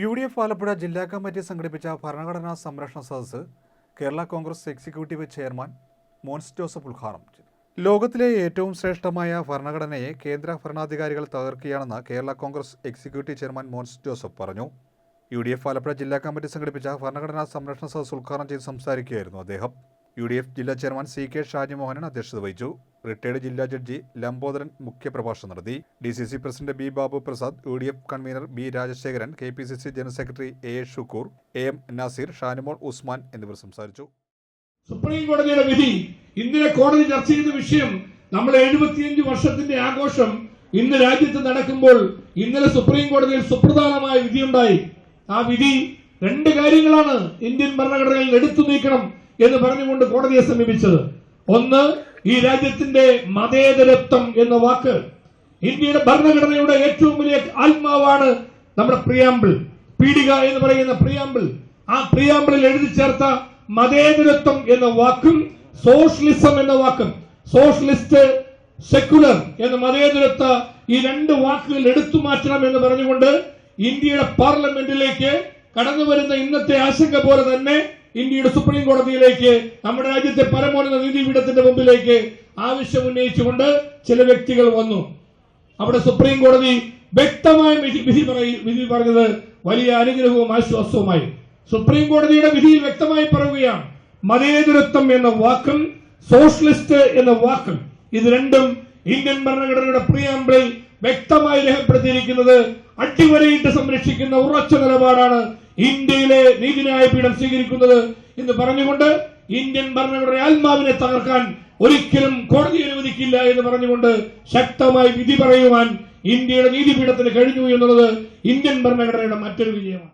U D F Alappuzha ജില്ലാ committee സംഘടിപ്പിച്ച ഭരണഘടനാ സംരക്ഷണ സദസ്സ് കേരള കോൺഗ്രസ് എക്സിക്യൂട്ടീവ് ചെയർമാൻ മോൻസ് ജോസഫ് ഉദ്ഘാടനം ചെയ്തു. ലോകത്തിലെ ഏറ്റവും ശ്രേഷ്ഠമായ ഭരണഘടനയെ കേന്ദ്ര ഭരണാധികാരികൾ തകർക്കുകയാണെന്ന് കേരള കോൺഗ്രസ് എക്സിക്യൂട്ടീവ് ചെയർമാൻ മോൻസ് ജോസഫ് പറഞ്ഞു. യു ഡി എഫ് ആലപ്പുഴ ജില്ലാ കമ്മിറ്റി സംഘടിപ്പിച്ച ഭരണഘടനാ സംരക്ഷണ സദസ്സ് ഉദ്ഘാടനം ചെയ്ത് സംസാരിക്കുകയായിരുന്നു അദ്ദേഹം. യു ഡി എഫ് ജില്ലാ ചെയർമാൻ സി കെ ഷാജിമോഹനൻ അധ്യക്ഷത വഹിച്ചു. റിട്ടയർഡ് ജില്ലാ ജഡ്ജി ലംബോദരൻ മുഖ്യപ്രഭാഷണം നടത്തി. D C C president B Babu Prasad U D F convener B Rajasekharan K P C C general secretary A Shukkur A M Nazeer Shanimol Usman എന്നിവർ സംസാരിച്ചു. Supreme കോടതിയുടെ വിധി ഇന്നലെ കോടതി ചർച്ച ചെയ്ത വിഷയം നമ്മൾ എഴുപത്തിയഞ്ച് വർഷത്തിന്റെ ആഘോഷം ഇന്ന് രാജ്യത്ത് നടക്കുമ്പോൾ ഇന്നലെ സുപ്രീം കോടതിയിൽ സുപ്രധാനമായ വിധിയുണ്ടായി. ആ വിധി രണ്ട് കാര്യങ്ങളാണ് ഇന്ത്യൻ ഭരണഘടനയിൽ എടുത്തു നീക്കണം. എന്ന് പറഞ്ഞുകൊണ്ട് കോടതിയെ സമീപിച്ചത്. ഒന്ന് ഈ രാജ്യത്തിന്റെ മതേതരത്വം എന്ന വാക്ക് ഇന്ത്യയുടെ ഭരണഘടനയുടെ ഏറ്റവും വലിയ ആത്മാവാണ് നമ്മുടെ പ്രിയാമ്പിൾ. പീഡിക എന്ന് പറയുന്ന പ്രിയാമ്പിൾ. ആ പ്രിയാമ്പിളിൽ എഴുതി ചേർത്ത മതേതരത്വം എന്ന വാക്കും സോഷ്യലിസം എന്ന വാക്കും. സോഷ്യലിസ്റ്റ് സെക്യുലർ എന്ന മതേതരത്വ ഈ രണ്ട് വാക്കുകൾ എടുത്തു മാറ്റണം എന്ന് പറഞ്ഞുകൊണ്ട് ഇന്ത്യയുടെ പാർലമെന്റിലേക്ക് കടന്നു വരുന്ന ഇന്നത്തെ ആശങ്ക പോലെ തന്നെ ഇന്ത്യയുടെ സുപ്രീം കോടതിയിലേക്ക് നമ്മുടെ രാജ്യത്തെ പരമോന്നത നീതിപീഠത്തിന്റെ മുമ്പിലേക്ക് ആവശ്യം ഉന്നയിച്ചുകൊണ്ട് ചില വ്യക്തികൾ വന്നു. അവിടെ സുപ്രീം കോടതി വ്യക്തമായ വിധി വിധി പറഞ്ഞത് വലിയ അനുഗ്രഹവും ആശ്വാസവുമായി. സുപ്രീം കോടതിയുടെ വിധിയിൽ വ്യക്തമായി പറയുകയാണ് മതേതരത്വം എന്ന വാക്കും സോഷ്യലിസ്റ്റ് എന്ന വാക്കും ഇത് രണ്ടും ഇന്ത്യൻ ഭരണഘടനയുടെ പ്രിയാമ്പിളിൽ വ്യക്തമായി രേഖപ്പെടുത്തിയിരിക്കുന്നത് അടിവരയിട്ട് സംരക്ഷിക്കുന്ന ഉറച്ച നിലപാടാണ് ഇന്ത്യയിലെ നീതിന്യായ പീഠം സ്വീകരിക്കുന്നത് എന്ന് പറഞ്ഞുകൊണ്ട് ഇന്ത്യൻ ഭരണഘടന ആത്മാവിനെ തകർക്കാൻ ഒരിക്കലും കോടതി അനുവദിക്കില്ല എന്ന് പറഞ്ഞുകൊണ്ട് ശക്തമായി വിധി പറയുവാൻ ഇന്ത്യയുടെ നീതിപീഠത്തിന് കഴിഞ്ഞു എന്നുള്ളത് ഇന്ത്യൻ ഭരണഘടനയുടെ മറ്റൊരു വിജയമാണ്.